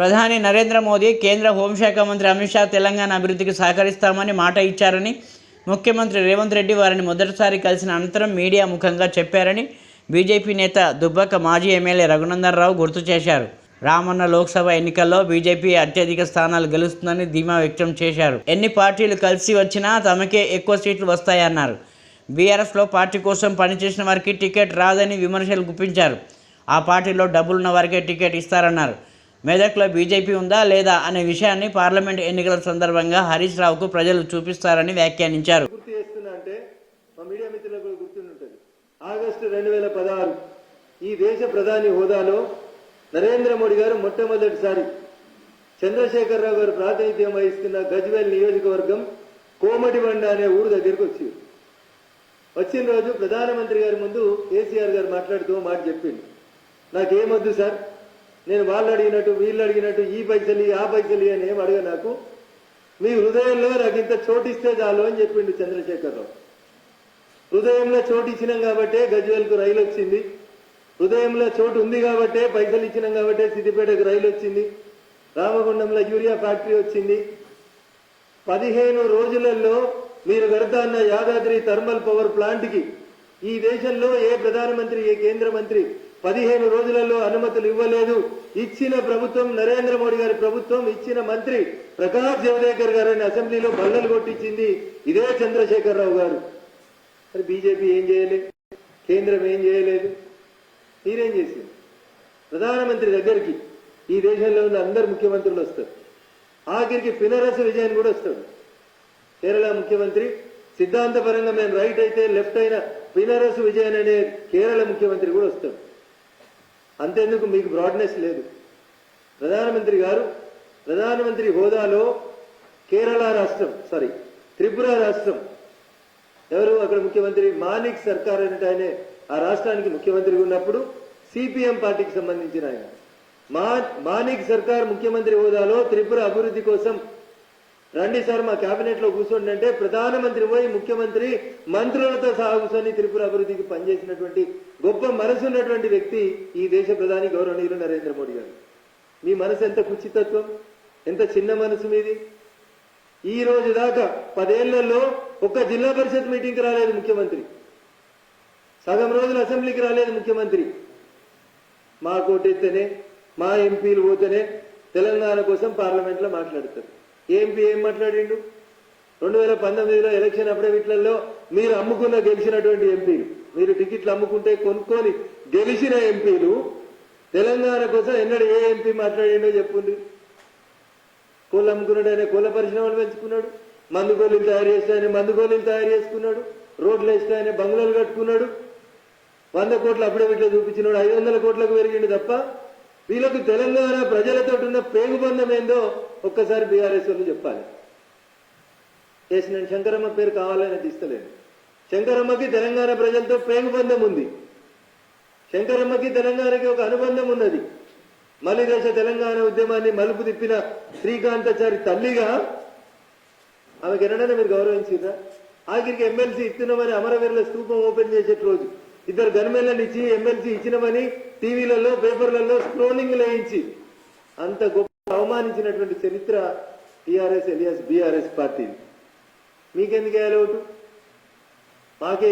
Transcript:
ప్రధాని నరేంద్ర మోదీ కేంద్ర హోంశాఖ మంత్రి అమిత్ షా తెలంగాణ అభివృద్ధికి సహకరిస్తామని మాట ఇచ్చారని ముఖ్యమంత్రి రేవంత్ రెడ్డి వారిని మొదటిసారి కలిసిన అనంతరం మీడియా ముఖంగా చెప్పారని బీజేపీ నేత దుబ్బక మాజీ ఎమ్మెల్యే రఘునందన్ రావు గుర్తు చేశారు. రామన్న లోక్సభ ఎన్నికల్లో బీజేపీ అత్యధిక స్థానాలు గెలుస్తుందని ధీమా వ్యక్తం చేశారు. ఎన్ని పార్టీలు కలిసి వచ్చినా తమకే ఎక్కువ సీట్లు వస్తాయన్నారు. బీఆర్ఎస్లో పార్టీ కోసం పనిచేసిన వారికి టికెట్ రాదని విమర్శలు గుప్పించారు. ఆ పార్టీలో డబ్బులున్న వారికే టికెట్ ఇస్తారన్నారు. మెదక్లో బీజేపీ ఉందా లేదా అనే విషయాన్ని పార్లమెంట్ ఎన్నికల సందర్భంగా హరీష్ రావుకు ప్రజలు చూపిస్తారని వ్యాఖ్యానించారు. గుర్తు మా మిత్రులకు ఆగస్టు రెండు వేల పదహారు ఈ దేశ ప్రధాని హోదాలో నరేంద్ర మోడీ గారు మొట్టమొదటిసారి చంద్రశేఖరరావు గారు ప్రాతినిధ్యం వహిస్తున్న గజ్వేల్ నియోజకవర్గం కోమటిబండ అనే ఊరు దగ్గరికి వచ్చి వచ్చిన రోజు ప్రధానమంత్రి గారి ముందు కేసీఆర్ గారు మాట్లాడుతూ మాట చెప్పిండు. నాకేమొద్దు సార్? నేను వాళ్ళు అడిగినట్టు వీళ్ళు అడిగినట్టు ఈ పైసలు ఆ పైసలు అని ఏం అడగ నాకు? మీ హృదయంలో నాకు ఇంత చోటిస్తే చాలు అని చెప్పిండు చంద్రశేఖరరావు. హృదయంలో చోటు ఇచ్చినాం కాబట్టే గజ్వేల్కు రైలు వచ్చింది. హృదయంలో చోటు ఉంది కాబట్టే పైసలు ఇచ్చినాం కాబట్టే సిద్దిపేటకు రైలు వచ్చింది. రామగుండంలో యూరియా ఫ్యాక్టరీ వచ్చింది. పదిహేను రోజులలో మీరు కడతాన్న యాదాద్రి థర్మల్ పవర్ ప్లాంట్కి ఈ దేశంలో ఏ ప్రధానమంత్రి ఏ కేంద్ర మంత్రి పదిహేను రోజులలో అనుమతులు ఇవ్వలేదు. ఇచ్చిన ప్రభుత్వం నరేంద్ర మోడీ గారి ప్రభుత్వం ఇచ్చిన మంత్రి ప్రకాష్ జవదేకర్ గారిని అసెంబ్లీలో బల్లలు కొట్టించింది ఇదే చంద్రశేఖరరావు గారు. మరి బీజేపీ ఏం చేయలేదు కేంద్రం ఏం చేయలేదు? మీరేం చేసింది ప్రధానమంత్రి దగ్గరికి ఈ దేశంలో ఉన్న అందరు ముఖ్యమంత్రులు వస్తారు. ఆఖరికి పినరస విజయన్ కూడా వస్తాడు. కేరళ ముఖ్యమంత్రి సిద్ధాంతపరంగా మేము రైట్ అయితే లెఫ్ట్ అయిన పినరసు విజయన్ అనే కేరళ ముఖ్యమంత్రి కూడా వస్తాడు. అంతేందుకు మీకు బ్రాడ్నెస్ లేదు. ప్రధానమంత్రి గారు ప్రధానమంత్రి హోదాలో కేరళ రాష్ట్రం సారీ త్రిపుర రాష్ట్రం. ఎవరు? అక్కడ ముఖ్యమంత్రి మానిక్ సర్కార్ అంటే ఆయనే. ఆ రాష్ట్రానికి ముఖ్యమంత్రి ఉన్నప్పుడు సిపిఎం పార్టీకి సంబంధించిన ఆయన. మా మానిక్ సర్కార్ ముఖ్యమంత్రి హోదాలో త్రిపుర అభివృద్ధి కోసం రండి సార్ మా కేబినెట్లో కూర్చోండి అంటే ప్రధానమంత్రి పోయి ముఖ్యమంత్రి మంత్రులతో సహా కూర్చొని త్రిపుర అభివృద్ధికి పనిచేసినటువంటి గొప్ప మనసు ఉన్నటువంటి వ్యక్తి ఈ దేశ ప్రధాని గౌరవనీయులు నరేంద్ర మోడీ గారు. మీ మనసు ఎంత కుచితత్వం ఎంత చిన్న మనసు మీది? ఈ రోజు దాకా పదేళ్ళలో ఒక్క జిల్లా పరిషత్ మీటింగ్కి రాలేదు ముఖ్యమంత్రి. సగం రోజులు అసెంబ్లీకి రాలేదు ముఖ్యమంత్రి. మా కోటెత్తేనే మా ఎంపీలు పోతేనే తెలంగాణ కోసం పార్లమెంట్లో మాట్లాడతారు. ఎంపీ ఏం మాట్లాడిండు? రెండు వేల పంతొమ్మిదిలో ఎలక్షన్ అఫిడవిట్లలో మీరు అమ్ముకున్న గెలిచినటువంటి ఎంపీలు. మీరు టికెట్లు అమ్ముకుంటే కొనుక్కొని గెలిచిన ఎంపీలు తెలంగాణ కోసం ఎన్నడు ఏ ఎంపీ మాట్లాడిండో చెప్పండి. కోళ్ళు అమ్ముకున్నాడు ఆయన కోళ్ళ పరిశ్రమలు పెంచుకున్నాడు. మందు గోళీలు తయారు చేస్తే ఆయన మందు గోళీలు తయారు చేసుకున్నాడు. రోడ్లు వేస్తే ఆయన బంగ్లాలు కట్టుకున్నాడు. వంద అప్పుడే ఇట్లా చూపించినాడు. ఐదు వందల కోట్లకు పెరిగిండు తప్ప వీళ్ళకు తెలంగాణ ప్రజలతో ఉన్న పేగు బంధం ఏందో ఒక్కసారి బీఆర్ఎస్ వాళ్ళు చెప్పాలి. చేసిన నేను శంకరమ్మ పేరు కావాలని తీస్తలేదు. శంకరమ్మకి తెలంగాణ ప్రజలతో పేగు బంధం ఉంది శంకరమ్మకి తెలంగాణకి ఒక అనుబంధం ఉన్నది మళ్ళీ దేశ తెలంగాణ ఉద్యమాన్ని మలుపు తిప్పిన శ్రీకాంతాచారి తల్లిగా ఆమెకి ఎన్నడైనా మీరు గౌరవించిందా ఆఖరికి ఎమ్మెల్సీ ఇస్తున్నామని అమరవీరుల స్తూపం ఓపెన్ చేసే రోజు. ఇద్దరు గన్మెన్లను ఇచ్చి ఎమ్మెల్సీ ఇచ్చినమని టీవీలలో పేపర్లలో స్క్రోలింగ్ లేయించి అంత గొప్ప అవమానించినటువంటి చరిత్ర టీఆర్ఎస్ ఎలియాస్ బీఆర్ఎస్ పార్టీ మీకెందుకు వేయాలి ఓటు? మాకే